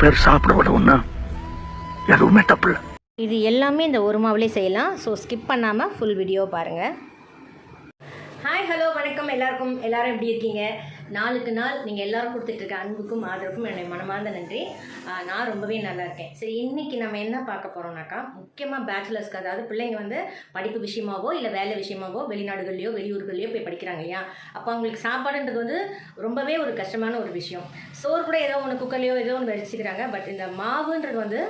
பேர் சாப்பிட விடவும்னா எதுவுமே தப்பு இல்லை இது எல்லாமே இந்த ஒரு மாவுலே செய்யலாம். ஸோ ஸ்கிப் பண்ணாமல் ஃபுல் வீடியோ பாருங்கள் ஹாய் ஹலோ வணக்கம். எல்லாருக்கும் எல்லாரும் எப்படி இருக்கீங்க? நாளுக்கு நாள் நீங்கள் எல்லோரும் கொடுத்துட்டு இருக்க அன்புக்கும் ஆதரவுக்கும் என்னுடைய மனமார்ந்த நன்றி. நான் ரொம்பவே நல்லா இருக்கேன். சரி இன்னைக்கு நம்ம என்ன பார்க்க போகிறோம்னாக்கா முக்கியமாக பேச்சுலர்ஸ்க்கு அதாவது பிள்ளைங்க வந்து படிப்பு விஷயமாவோ இல்லை வேலை விஷயமாவோ வெளிநாடுகள்லையோ வெளியூர்கள்லையோ போய் படிக்கிறாங்க இல்லையா? அப்போ அவங்களுக்கு சாப்பாடுன்றது வந்து ரொம்பவே ஒரு கஷ்டமான ஒரு விஷயம். சோறு கூட ஏதோ ஒன்று குக்கர்லையோ ஏதோ ஒன்று வச்சுக்கிறாங்க பட் இந்த மாவுன்றது வந்து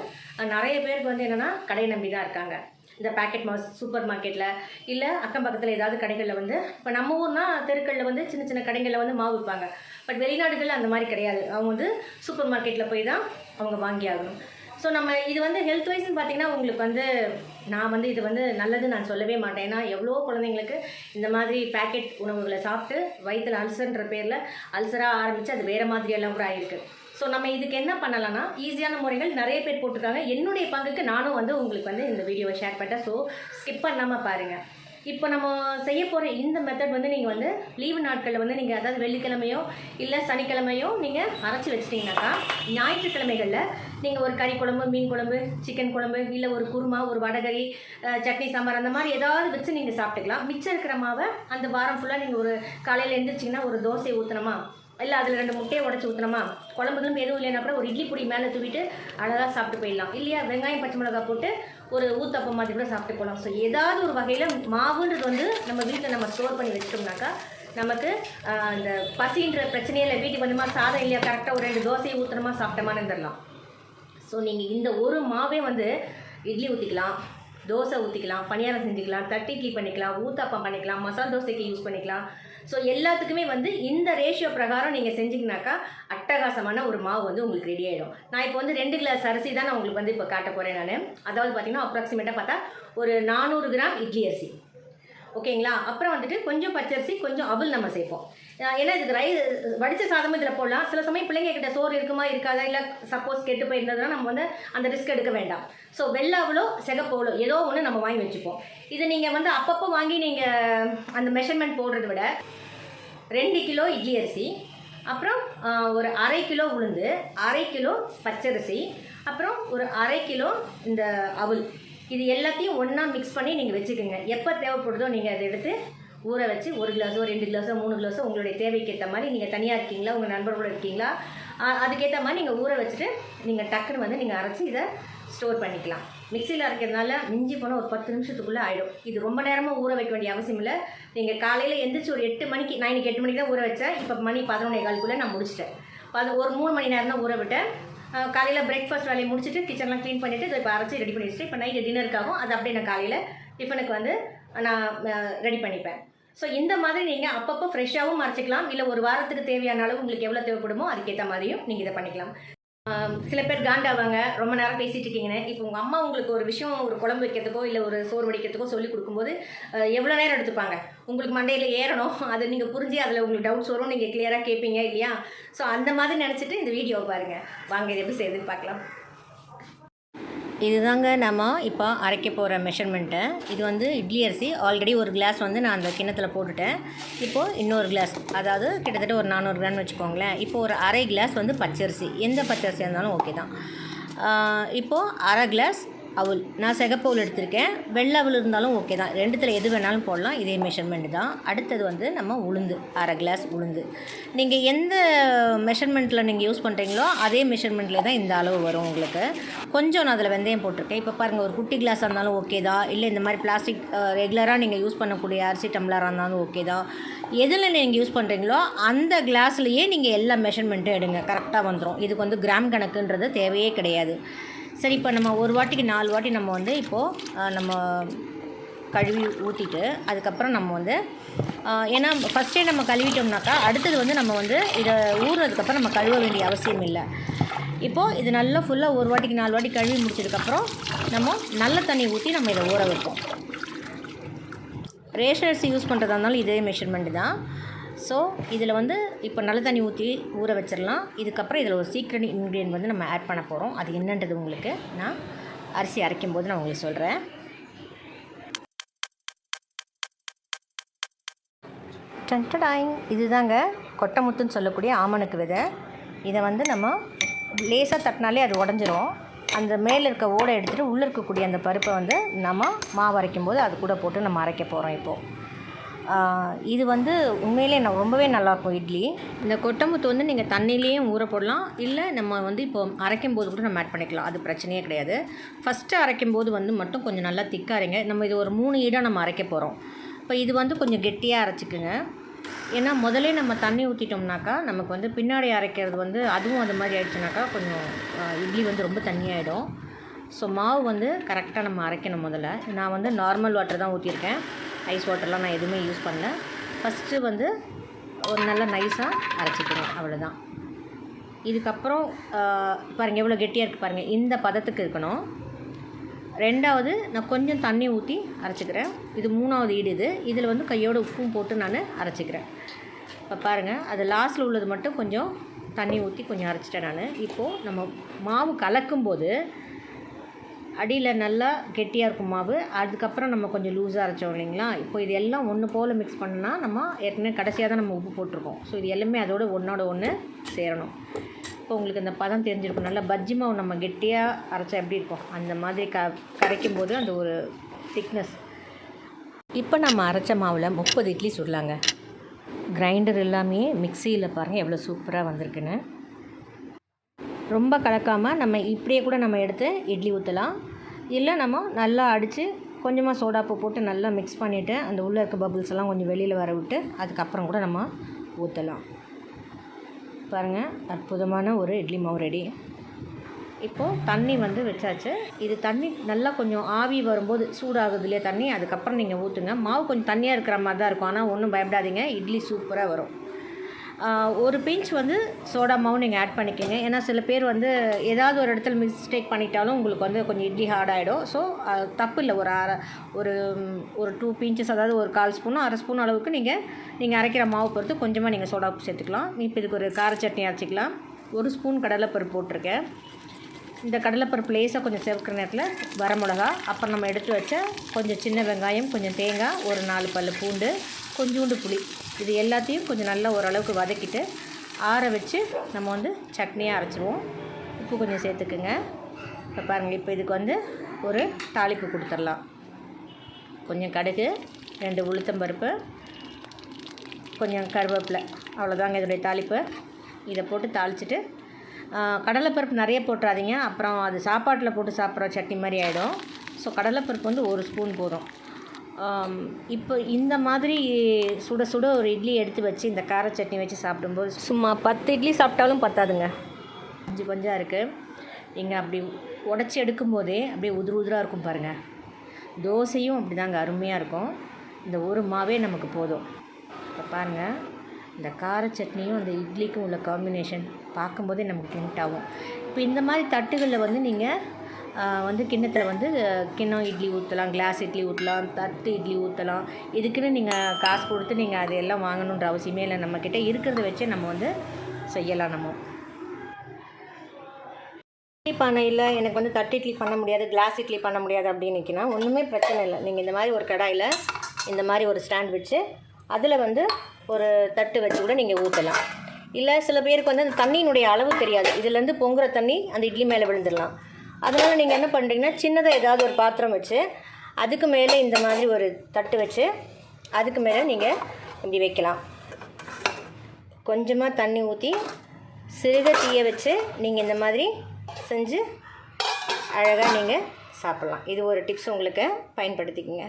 நிறைய பேருக்கு வந்து என்னென்னா கடையை நம்பி தான் இருக்காங்க. இந்த பேக்கெட் மாஸ் சூப்பர் மார்க்கெட்டில் இல்லை அக்கம் பக்கத்தில் ஏதாவது கடைகளில் வந்து இப்போ நம்ம ஊர்னா தெருக்களில் வந்து சின்ன சின்ன கடைகளில் வந்து மாவு விற்பாங்க. பட் வெளிநாடுகளில் அந்த மாதிரி கிடையாது. அவங்க வந்து சூப்பர் மார்க்கெட்டில் போய் தான் அவங்க வாங்கி ஆகணும். ஸோ நம்ம இது வந்து ஹெல்த் வைஸ்னு பார்த்தீங்கன்னா உங்களுக்கு வந்து நான் வந்து இது வந்து நல்லது நான் சொல்லவே மாட்டேன். ஏன்னா எவ்வளோ குழந்தைங்களுக்கு இந்த மாதிரி பேக்கெட் உணவுகளை சாப்பிட்டு வயிற்றில் அல்சர்ன்ற பேரில் அல்சராக ஆரம்பித்து அது வேறு மாதிரியெல்லாம் கூட ஆகிருக்கு ஸோ நம்ம இதுக்கு என்ன பண்ணலாம்னா ஈஸியான முறைகள் நிறைய பேர் போட்டிருக்காங்க. என்னுடைய பங்குக்கு நானும் வந்து உங்களுக்கு வந்து இந்த வீடியோவை ஷேர் பண்ணிட்டேன். ஸோ ஸ்கிப் பண்ணாமல் பாருங்கள் இப்போ நம்ம செய்ய போகிற இந்த மெத்தட் வந்து நீங்கள் வந்து லீவு நாட்களில் வந்து நீங்கள் அதாவது வெள்ளிக்கிழமையோ இல்லை சனிக்கிழமையோ நீங்கள் அரைச்சி வச்சிட்டிங்கனாக்கா ஞாயிற்றுக்கிழமைகளில் நீங்கள் ஒரு கறி குழம்பு மீன் குழம்பு சிக்கன் குழம்பு இல்லை ஒரு குருமா ஒரு வடகறி சட்னி சாம்பார் அந்த மாதிரி ஏதாவது வச்சு நீங்கள் சாப்பிட்டுக்கலாம். மிச்சம் இருக்கிற மாவை அந்த வாரம் ஃபுல்லாக நீங்கள் ஒரு காலையில் எழுந்திரிச்சிங்கன்னா ஒரு தோசை ஊற்றணுமா இல்லை அதில் ரெண்டு முட்டையை உடச்சி ஊற்றணுமா குழம்புகளும் எதுவும் இல்லைன்னா கூட ஒரு இட்லி பொடி மேலே தூவிட்டு அழகாக சாப்பிட்டு போயிடலாம். இல்லையா வெங்காயம் பச்சை மிளகாய் போட்டு ஒரு ஊத்தப்பம் மாதிரி கூட சாப்பிட்டு போகலாம். ஸோ ஏதாவது ஒரு வகையில் மாவுன்றது வந்து நம்ம வீட்டில் நம்ம ஸ்டோர் பண்ணி வச்சிட்டோம்னாக்கா நமக்கு அந்த பசின்ற பிரச்சனையில் வீட்டுக்கு வந்துமா சாதம் இல்லையா கரெக்டாக ஒரு ரெண்டு தோசையை ஊற்றணுமா சாப்பிட்டோமான்னு தரலாம் ஸோ நீங்கள் இந்த ஒரு மாவே வந்து இட்லி ஊற்றிக்கலாம் தோசை ஊற்றிக்கலாம் பணியாரம் செஞ்சுக்கலாம் தட்டி இட்லி பண்ணிக்கலாம் ஊத்தாப்பம் பண்ணிக்கலாம் மசால் தோசைக்கு யூஸ் பண்ணிக்கலாம். ஸோ எல்லாத்துக்குமே வந்து இந்த ரேஷியோ பிரகாரம் நீங்கள் செஞ்சிங்கனாக்கா அட்டகாசமான ஒரு மாவு வந்து உங்களுக்கு ரெடி ஆகிடும் நான் இப்போ வந்து ரெண்டு கிளாஸ் அரிசி தான் நான் உங்களுக்கு வந்து இப்போ காட்ட போகிறேன் நான். அதாவது பார்த்தீங்கன்னா அப்ராக்சிமேட்டாக பார்த்தா ஒரு நானூறு கிராம் இட்லி அரிசி. ஓகேங்களா அப்புறம் வந்துட்டு கொஞ்சம் பச்சரிசி கொஞ்சம் அவல் நம்ம சேர்ப்போம். ஏன்னா இதுக்கு ரை வடித்த சாதமும் இதில் போடலாம். சில சமயம் பிள்ளைங்க கிட்ட சோறு இருக்குமா இருக்காதா இல்லை சப்போஸ் கெட்டு போயிருந்ததுன்னா நம்ம வந்து அந்த ரிஸ்க் எடுக்க வேண்டாம். ஸோ வெள்ளாவளோ அவளோ ஏதோ ஒன்று நம்ம வாங்கி வச்சுப்போம். இது நீங்கள் வந்து அப்பப்போ வாங்கி நீங்கள் அந்த மெஷர்மெண்ட் போடுறத விட ரெண்டு கிலோ இட்லி அரிசி அப்புறம் ஒரு அரை கிலோ உளுந்து அரை கிலோ பச்சரிசி அப்புறம் ஒரு அரை கிலோ இந்த அவல். இது எல்லாத்தையும் ஒன்றா மிக்ஸ் பண்ணி நீங்கள் வச்சுக்கோங்க. எப்போ தேவைப்படுதோ நீங்கள் அதை எடுத்து ஊற வச்சு ஒரு கிளாஸோ ரெண்டு கிளாஸோ மூணு கிளாஸோ உங்களுடைய தேவைக்கு ஏற்ற மாதிரி நீங்கள் தனியாக இருக்கீங்களா உங்கள் நண்பர்களோட இருக்கீங்களா? அதுக்கேற்ற மாதிரி நீங்கள் ஊற வச்சுட்டு நீங்கள் டக்குன்னு வந்து நீங்கள் அரைச்சி இதை ஸ்டோர் பண்ணிக்கலாம். மிக்சியில் அரைக்கிறதுனால மிஞ்சி போனால் ஒரு பத்து நிமிஷத்துக்குள்ளே ஆகிடும் இது ரொம்ப நேரமாக ஊற வைக்க வேண்டிய அவசியம் இல்லை. நீங்கள் காலையில் எந்திரிச்சு ஒரு எட்டு மணிக்கு நான் இன்றைக்கி எட்டு மணிக்கு தான் ஊற வச்சேன். இப்போ மணி பதினொன்றே காலுக்குள்ளே நான் முடிச்சிட்டேன். அது ஒரு மூணு மணி நேரம் தான் ஊற விட்டேன். காலையில் பிரேக்ஃபாஸ்ட் வேலையை முடிச்சுட்டு கிச்சன்லாம் க்ளீன் பண்ணிவிட்டு இதை இப்போ அரைச்சி ரெடி பண்ணி வச்சுட்டு இப்போ நைட்டு டின்னருக்காகும் அது அப்படியே நான் காலையில் டிஃபனுக்கு வந்து நான் ரெடி பண்ணிப்பேன். ஸோ இந்த மாதிரி நீங்கள் அப்பப்போ ஃப்ரெஷ்ஷாகவும் மறைச்சிக்கலாம். இல்லை ஒரு வாரத்துக்கு தேவையான அளவு உங்களுக்கு எவ்வளோ தேவைப்படுமோ அதுக்கேற்ற மாதிரியும் நீங்கள் இதை பண்ணிக்கலாம். சில பேர் காண்டாவாங்க. ரொம்ப நேரம் பேசிட்டு இருக்கீங்கன்னு. இப்போ உங்கள் அம்மா உங்களுக்கு ஒரு விஷயம் ஒரு குழம்பு வைக்கிறதுக்கோ இல்லை ஒரு சோறு வடிக்கிறதுக்கோ சொல்லி கொடுக்கும்போது எவ்வளோ நேரம் எடுத்துப்பாங்க? உங்களுக்கு மண்டையில் ஏறணும். அதை நீங்கள் புரிஞ்சு அதில் உங்களுக்கு டவுட்ஸ் வரும். நீங்கள் கிளியராக கேட்பீங்க இல்லையா? ஸோ அந்த மாதிரி நினச்சிட்டு இந்த வீடியோவை பாருங்கள் வாங்க இது எப்படி செய்யுதுன்னு பார்க்கலாம். இதுதாங்க நம்ம இப்போ அரைக்க போகிற மெஷர்மெண்ட்டு இது வந்து இட்லி அரிசி. ஆல்ரெடி ஒரு கிளாஸ் வந்து நான் அந்த கிண்ணத்தில் போட்டுட்டேன். இப்போது இன்னொரு கிளாஸ் அதாவது கிட்டத்தட்ட ஒரு நானூறு கிராம் வச்சுக்கோங்களேன். இப்போ ஒரு அரை கிளாஸ் வந்து பச்சரிசி. எந்த பச்சரிசியாக இருந்தாலும் ஓகே தான். இப்போது அரை கிளாஸ் அவுல் நான் சிகப்பவுல் எடுத்திருக்கேன். வெள்ளை அவுல் இருந்தாலும் ஓகே தான். ரெண்டுத்தில் எது வேணாலும் போடலாம். இதே மெஷர்மெண்ட் தான். அடுத்தது வந்து நம்ம உளுந்து அரை கிளாஸ் உளுந்து. நீங்கள் எந்த மெஷர்மெண்ட்டில் நீங்கள் யூஸ் பண்ணுறீங்களோ அதே மெஷர்மெண்ட்டில் தான் இந்த அளவு வரும் உங்களுக்கு. கொஞ்சம் நான் அதில் வெந்தயம் போட்டிருக்கேன். இப்போ பாருங்கள் ஒரு குட்டி கிளாஸாக இருந்தாலும் ஓகே தான். இல்லை இந்த மாதிரி பிளாஸ்டிக் ரெகுலராக நீங்கள் யூஸ் பண்ணக்கூடிய அரிசி டம்ளராக இருந்தாலும் ஓகே தான். எதில் நீங்கள் யூஸ் பண்ணுறீங்களோ அந்த கிளாஸ்லேயே நீங்கள் எல்லா மெஷர்மெண்ட்டும் எடுங்க. கரெக்டாக வந்துடும் இதுக்கு வந்து கிராம் கணக்குன்றது தேவையே கிடையாது. சரி இப்போ நம்ம ஒரு வாட்டிக்கு நாலு வாட்டி நம்ம வந்து இப்போது நம்ம கழுவி ஊற்றிட்டு அதுக்கப்புறம் நம்ம வந்து ஏன்னா ஃபஸ்ட்டே நம்ம கழுவிட்டோம்னாக்கா அடுத்தது வந்து நம்ம வந்து இதை ஊறுறதுக்கப்புறம் நம்ம கழுவ வேண்டிய அவசியம் இல்லை. இப்போது இது நல்லா ஃபுல்லாக ஒரு வாட்டிக்கு நாலு வாட்டி கழுவி முடிச்சதுக்கப்புறம் நம்ம நல்ல தண்ணி ஊற்றி நம்ம இதை ஊற வைப்போம். ரேஷன் அரிசி யூஸ் பண்ணுறதா இருந்தாலும் இதே மெஷர்மெண்ட் தான். ஸோ இதில் வந்து இப்போ நல்ல தண்ணி ஊற்றி ஊற வச்சிடலாம் இதுக்கப்புறம் இதில் ஒரு சீக்ரெட் இன்க்ரீடியன்ட் வந்து நம்ம ஆட் பண்ண போகிறோம் அது என்னன்றது உங்களுக்கு நான் அரிசி அரைக்கும் போது நான் உங்களுக்கு சொல்கிறேன் டன்டடாயிங் இதுதாங்க கொட்டமுத்துன்னு சொல்லக்கூடிய ஆமணக்கு விதை. இதை வந்து நம்ம லேசாக தட்டினாலே அது உடஞ்சிரும். அந்த மேலே இருக்க ஓடை எடுத்துகிட்டு உள்ளே இருக்கக்கூடிய அந்த பருப்பை வந்து நம்ம மாவு அரைக்கும் போது அது கூட போட்டு நம்ம அரைக்க போகிறோம் இப்போது இது வந்து உண்மையிலே நான் ரொம்பவே நல்லாயிருக்கும் இட்லி. இந்த கொட்டமுத்து வந்து நீங்கள் தண்ணியிலையும் ஊற போடலாம். இல்லை நம்ம வந்து இப்போ அரைக்கும் போது கூட நம்ம ஆட் பண்ணிக்கலாம். அது பிரச்சனையே கிடையாது. ஃபஸ்ட்டு அரைக்கும் போது வந்து மட்டும் கொஞ்சம் நல்லா திக்காக அரைங்க நம்ம இது ஒரு மூணு ஈடாக நம்ம அரைக்க போகிறோம் இப்போ இது வந்து கொஞ்சம் கெட்டியாக அரைச்சிக்குங்க. ஏன்னா முதல்ல நம்ம தண்ணி ஊற்றிட்டோம்னாக்கா நமக்கு வந்து பின்னாடி அரைக்கிறது வந்து அதுவும் அது மாதிரி ஆயிடுச்சுனாக்கா கொஞ்சம் இட்லி வந்து ரொம்ப தண்ணியாயிடும். ஸோ மாவு வந்து கரெக்டாக நம்ம அரைக்கணும் முதல்ல. நான் வந்து நார்மல் வாட்டர் தான் ஊற்றிருக்கேன் ஐஸ் வாட்டர்லாம் நான் எதுவுமே யூஸ் பண்ணல. ஃபஸ்ட்டு வந்து ஒரு நல்ல நைஸாக அரைச்சிக்கணும் அவ்வளோதான் இதுக்கப்புறம் பாருங்கள் எவ்வளோ கெட்டியாக இருக்குது பாருங்கள் இந்த பதத்துக்கு இருக்கணும். ரெண்டாவது நான் கொஞ்சம் தண்ணி ஊற்றி அரைச்சிக்கிறேன். இது மூணாவது ஈடு இது. இதில் வந்து கையோட உப்பும் போட்டு நான் அரைச்சிக்கிறேன். இப்போ பாருங்கள் அது லாஸ்ட்டில் உள்ளது மட்டும் கொஞ்சம் தண்ணி ஊற்றி கொஞ்சம் அரைச்சிட்டேன் நான். இப்போது நம்ம மாவு கலக்கும்போது அடியில் நல்லா கெட்டியாக இருக்கும் மாவு. அதுக்கப்புறம் நம்ம கொஞ்சம் லூஸாக அரைச்சோம் இல்லைங்களா? இப்போ இது எல்லாம் ஒன்று போல் மிக்ஸ் பண்ணால் நம்ம ஏற்கனவே கடைசியாக தான் நம்ம உப்பு போட்டிருக்கோம். ஸோ இது எல்லாமே அதோட ஒன்றோட ஒன்று சேரணும். இப்போ உங்களுக்கு இந்த பதம் தெரிஞ்சிருக்கும். நல்லா பஜ்ஜி மாவு நம்ம கெட்டியாக அரைச்சா எப்படி இருக்கும்? அந்த மாதிரி க கரைக்கும் போது அந்த ஒரு திக்னஸ் இப்போ நம்ம அரைச்ச மாவில் முப்பது இட்லி சுடலாங்க. கிரைண்டர் எல்லாமே மிக்சியில் பாருங்கள் எவ்வளோ சூப்பராக வந்திருக்குன்னு. ரொம்ப கலக்காமல் நம்ம இப்படியே கூட நம்ம எடுத்து இட்லி ஊற்றலாம் இல்லை நம்ம நல்லா அடித்து கொஞ்சமாக சோடாப்பு போட்டு நல்லா மிக்ஸ் பண்ணிவிட்டு அந்த உள்ளே இருக்க பபுள்ஸ் எல்லாம் கொஞ்சம் வெளியில் வர விட்டு அதுக்கப்புறம் கூட நம்ம ஊற்றலாம் பாருங்கள் அற்புதமான ஒரு இட்லி மாவு ரெடி இப்போது தண்ணி வந்து வச்சாச்சு. இது தண்ணி நல்லா கொஞ்சம் ஆவி வரும்போது சூடாகுது இல்லையா தண்ணி? அதுக்கப்புறம் நீங்கள் ஊற்றுங்க மாவு கொஞ்சம் தண்ணியாக இருக்கிற மாதிரி தான் இருக்கும். ஆனால் ஒன்றும் பயப்படாதீங்க. இட்லி சூப்பராக வரும். ஒரு பிஞ்ச் வந்து சோடா மாவு நீங்கள் ஆட் பண்ணிக்கோங்க. ஏன்னா சில பேர் வந்து ஏதாவது ஒரு இடத்துல மிஸ்டேக் பண்ணிட்டாலும் உங்களுக்கு வந்து கொஞ்சம் இட்லி ஹார்ட் ஆகிடும் ஸோ தப்பு இல்லை. ஒரு அரை ஒரு ஒரு டூ பிஞ்சஸ் அதாவது ஒரு கால் ஸ்பூனும் அரை ஸ்பூன் அளவுக்கு நீங்கள் நீங்கள் அரைக்கிற மாவு பொறுத்து கொஞ்சமாக நீங்கள் சோடா உப்பு சேர்த்துக்கலாம். இப்போ இதுக்கு ஒரு கார சட்னி அரைச்சிக்கலாம். ஒரு ஸ்பூன் கடலைப்பருப்பு போட்டிருக்கேன். இந்த கடலைப்பருப்பு லேசாக கொஞ்சம் சேர்க்குற நேரத்தில் வரமிளகா அப்புறம் நம்ம எடுத்து வச்ச கொஞ்சம் சின்ன வெங்காயம் கொஞ்சம் தேங்காய் ஒரு நாலு பல் பூண்டு கொஞ்சோண்டு புளி. இது எல்லாத்தையும் கொஞ்சம் நல்லா ஓரளவுக்கு வதக்கிட்டு ஆற வச்சு நம்ம வந்து சட்னியாக அரைச்சிடுவோம் உப்பு கொஞ்சம் சேர்த்துக்குங்க. இப்போ பாருங்கள் இப்போ இதுக்கு வந்து ஒரு தாளிப்பு கொடுத்துடலாம். கொஞ்சம் கடுகு ரெண்டு உளுத்தம்பருப்பு கொஞ்சம் கருவேப்பிலை அவ்வளோதாங்க இதோடைய தாளிப்பு. இதை போட்டு தாளிச்சிட்டு கடலைப்பருப்பு நிறைய போட்டுறாதீங்க. அப்புறம் அது சாப்பாட்டில் போட்டு சாப்பிட்ற சட்னி மாதிரி ஆகிடும் ஸோ கடலைப்பருப்பு வந்து ஒரு ஸ்பூன் போதும். இப்போ இந்த மாதிரி சுட சுட ஒரு இட்லி எடுத்து வச்சு இந்த கார சட்னி வச்சு சாப்பிடும்போது சும்மா பத்து இட்லி சாப்பிட்டாலும் பத்தாதுங்க. அஞ்சு பஞ்சாக இருக்குது நீங்கள் அப்படி உடச்சி எடுக்கும்போதே அப்படியே உதிரு உதிராக இருக்கும் பாருங்கள் தோசையும் அப்படி தாங்க அருமையாக இருக்கும். இந்த ஒரு மாவே நமக்கு போதும். இப்போ பாருங்கள் இந்த கார சட்னியும் அந்த இட்லிக்கும் உள்ள காம்பினேஷன் பார்க்கும்போதே நமக்கு டெம்ட் ஆகும். இப்போ இந்த மாதிரி தட்டுகளில் வந்து நீங்கள் வந்து கிண்ணத்தில் வந்து கிண்ணம் இட்லி ஊற்றலாம் கிளாஸ் இட்லி ஊற்றலாம் தட்டு இட்லி ஊற்றலாம் இதுக்குன்னு நீங்கள் காசு கொடுத்து நீங்கள் அது எல்லாம் வாங்கணுன்ற அவசியமே இல்லை. நம்மக்கிட்ட இருக்கிறத வச்சே நம்ம வந்து செய்யலாம் நம்ம. இட்லி பானை இல்லை எனக்கு வந்து தட்டு இட்லி பண்ண முடியாது கிளாஸ் இட்லி பண்ண முடியாது அப்படின்னுக்கினா ஒன்றுமே பிரச்சனை இல்லை. நீங்கள் இந்த மாதிரி ஒரு கடாயில் இந்த மாதிரி ஒரு ஸ்டாண்ட் வச்சு அதில் வந்து ஒரு தட்டு வச்சு கூட நீங்கள் ஊற்றலாம் இல்லை சில பேருக்கு வந்து அந்த தண்ணியினுடைய அளவு தெரியாது. இதுலேருந்து பொங்குற தண்ணி அந்த இட்லி மேலே விழுந்துடலாம். அதனால் நீங்கள் என்ன பண்ணுறீங்கன்னா சின்னதாக ஏதாவது ஒரு பாத்திரம் வச்சு அதுக்கு மேலே இந்த மாதிரி ஒரு தட்டு வச்சு அதுக்கு மேலே நீங்கள் இப்படி வைக்கலாம். கொஞ்சமாக தண்ணி ஊற்றி சிறுக தீயை வச்சு நீங்கள் இந்த மாதிரி செஞ்சு அழகாக நீங்கள் சாப்பிட்லாம். இது ஒரு டிப்ஸ் உங்களுக்கு பயன்படுத்திக்கங்க.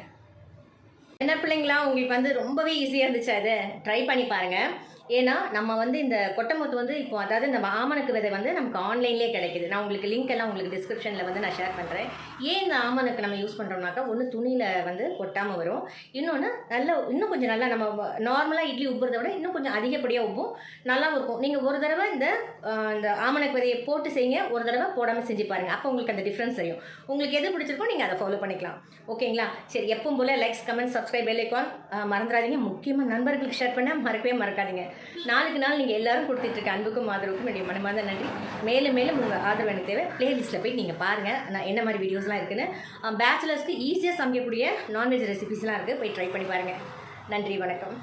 என்ன பிள்ளைங்களா உங்களுக்கு வந்து ரொம்பவே ஈஸியாக இருந்துச்சு. அதை ட்ரை பண்ணி பாருங்கள் ஏன்னா நம்ம வந்து இந்த கொட்டமுத்து வந்து இப்போ அதாவது இந்த ஆமணக்கு விதை வந்து நமக்கு ஆன்லைன்லேயே கிடைக்குது. நான் உங்களுக்கு லிங்க் எல்லாம் உங்களுக்கு டிஸ்கிரிப்ஷனில் வந்து நான் ஷேர் பண்ணுறேன் ஏன் இந்த ஆமணக்கு நம்ம யூஸ் பண்ணுறோம்னாக்கா ஒன்று துணியில் வந்து கொட்டாமல் வரும். இன்னொன்று நல்ல இன்னும் கொஞ்சம் நல்லா நம்ம நார்மலாக இட்லி உப்புறத விட இன்னும் கொஞ்சம் அதிகப்படியாக உப்பும் நல்லாவும் இருக்கும். நீங்கள் ஒரு தடவை இந்த இந்த ஆமணக்கு விதையை போட்டு செய்யுங்க. ஒரு தடவை போடாமல் செஞ்சு பாருங்கள் அப்போ உங்களுக்கு அந்த டிஃப்ரென்ஸ் தெரியும். உங்களுக்கு எது பிடிச்சிருக்கோ நீங்கள் அதை ஃபாலோ பண்ணிக்கலாம். ஓகேங்களா? சரி எப்பவும் போல் லைக்ஸ் கமெண்ட் சப்ஸ்கிரைப் பெல் மறந்துடாதீங்க. முக்கியமாக நண்பர்களுக்கு ஷேர் பண்ண மறக்கவே மறக்காதீங்க. நாளுக்கு நாள் நீங்கள் எல்லாரும் கொடுத்துட்டு இருக்க அன்புக்கும் ஆதரவுக்கும் என்னுடைய மனமார்ந்த நன்றி. மேலும் மேலும் உங்கள் ஆதரவு எனக்கு தேவை. பிளேலிஸ்ட்டில் போய் நீங்கள் பாருங்கள் நான் என்ன மாதிரி வீடியோஸ்லாம் இருக்குன்னு. பேச்சுலர்ஸ்க்கு ஈஸியாக சமைக்கக்கூடிய நான்வெஜ் ரெசிபிஸ்லாம் இருக்குது போய் ட்ரை பண்ணி பாருங்கள் நன்றி வணக்கம்.